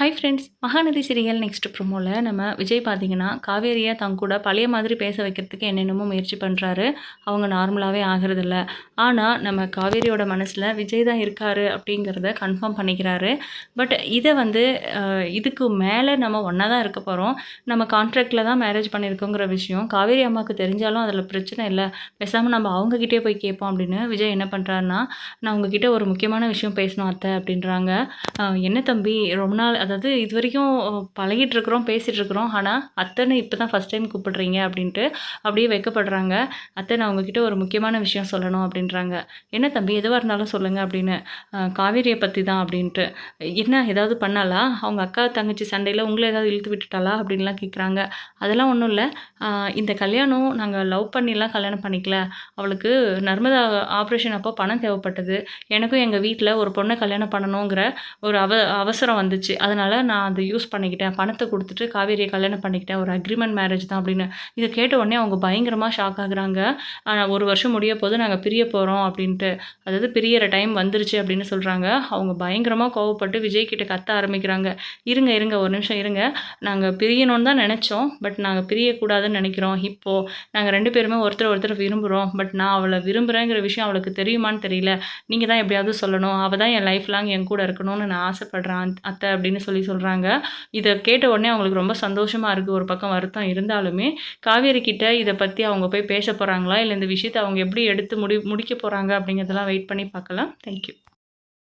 Hi friends Mahanadhi serial next ப்ரோமோவில் நம்ம விஜய் பார்த்தீங்கன்னா காவேரியை தங்க கூட பழைய மாதிரி பேச வைக்கிறதுக்கு என்னென்னமோ முயற்சி பண்ணுறாரு அவங்க நார்மலாகவே ஆகிறதில்ல. ஆனால் நம்ம காவேரியோட மனசில் விஜய் தான் இருக்காரு அப்படிங்கிறத கன்ஃபார்ம் பண்ணிக்கிறாரு. பட் இதை வந்து இதுக்கு மேலே நம்ம ஒன்றா தான் இருக்க போகிறோம் நம்ம கான்ட்ராக்டில் தான் மேரேஜ் பண்ணியிருக்கோங்கிற விஷயம் காவேரி அம்மாவுக்கு தெரிஞ்சாலும் அதில் பிரச்சனை இல்லை. பேசாமல் நம்ம அவங்கக்கிட்டே போய் கேட்போம் அப்படின்னு விஜய் என்ன பண்ணுறாருன்னா நான் உங்ககிட்ட ஒரு முக்கியமான விஷயம் பேசணும் அத்தை அப்படின்றாங்க. என்ன தம்பி ரொம்ப நாள் அதாவது இது வரைக்கும் பழகிட்டு இருக்கிறோம் பேசிகிட்டு இருக்கிறோம் ஆனால் அத்தைன்னு இப்போ தான் ஃபஸ்ட் டைம் கூப்பிடுறீங்க அப்படின்ட்டு அப்படியே வைக்கப்படுறாங்க. அத்தை நான் உங்ககிட்ட ஒரு முக்கியமான விஷயம் சொல்லணும் அப்படின்றாங்க. என்ன தம்பி எதுவாக இருந்தாலும் சொல்லுங்கள் அப்படின்னு. காவேரியை பற்றி தான் அப்படின்ட்டு. என்ன ஏதாவது பண்ணாலா அவங்க அக்கா தங்கச்சி சண்டையில் உங்களை ஏதாவது இழுத்து விட்டுட்டாளா? அப்படின்லாம் கேட்குறாங்க அதெல்லாம் ஒன்றும் இல்லை. இந்த கல்யாணம் நாங்கள் லவ் பண்ணிலாம் கல்யாணம் பண்ணிக்கல. அவளுக்கு நர்மதா ஆப்ரேஷன் அப்போ பணம் தேவைப்பட்டது. எனக்கும் எங்கள் வீட்டில் ஒரு பொண்ணை கல்யாணம் பண்ணணுங்கிற ஒரு அவ அவசரம் வந்துச்சு. அதனால் நான் அதை யூஸ் பண்ணிக்கிட்டேன். பணத்தை கொடுத்துட்டு காவேரியை கல்யாணம் பண்ணிக்கிட்டேன். ஒரு அக்ரிமெண்ட் மேரேஜ் தான் அப்படின்னு. இதை கேட்ட உடனே அவங்க பயங்கரமாக ஷாக் ஆகுறாங்க. ஆனால் ஒரு வருஷம் முடிய போது நாங்கள் பிரிய போகிறோம் அப்படின்ட்டு. அதாவது பிரியற டைம் வந்துருச்சு அப்படின்னு சொல்கிறாங்க அவங்க பயங்கரமாக கோவப்பட்டு விஜய் கிட்ட கத்த ஆரம்பிக்கிறாங்க. இருங்க இருங்க ஒரு நிமிஷம் இருங்க. நாங்கள் பிரியணும்னு தான் நினச்சோம். பட் நாங்கள் பிரியக்கூடாதுன்னு நினைக்கிறோம். இப்போது நாங்கள் ரெண்டு பேருமே ஒருத்தர் ஒருத்தர் விரும்புகிறோம் பட் நான் அவளை விரும்புகிறேங்கிற விஷயம் அவளுக்கு தெரியுமான்னு தெரியல. நீங்கள் தான் எப்படியாவது சொல்லணும். அவள் தான் என் லைஃப் லாங் என் கூட இருக்கணும்னு நான் ஆசைப்பட்றேன். அத்தை அத்தை அப்படின்னு சொல்லி சொல்கிறாங்க இதை கேட்ட உடனே அவங்களுக்கு ரொம்ப சந்தோஷமாக இருக்குது ஒரு பக்கம் வருத்தம் இருந்தாலுமே காவேரி கிட்ட இதை பற்றி அவங்க போய் பேச போகிறாங்களா இல்லை இந்த விஷயத்தை அவங்க எப்படி எடுத்து முடி முடிக்க போகிறாங்க அப்படிங்கிறதெல்லாம் வெயிட் பண்ணி பார்க்கலாம். தேங்க்யூ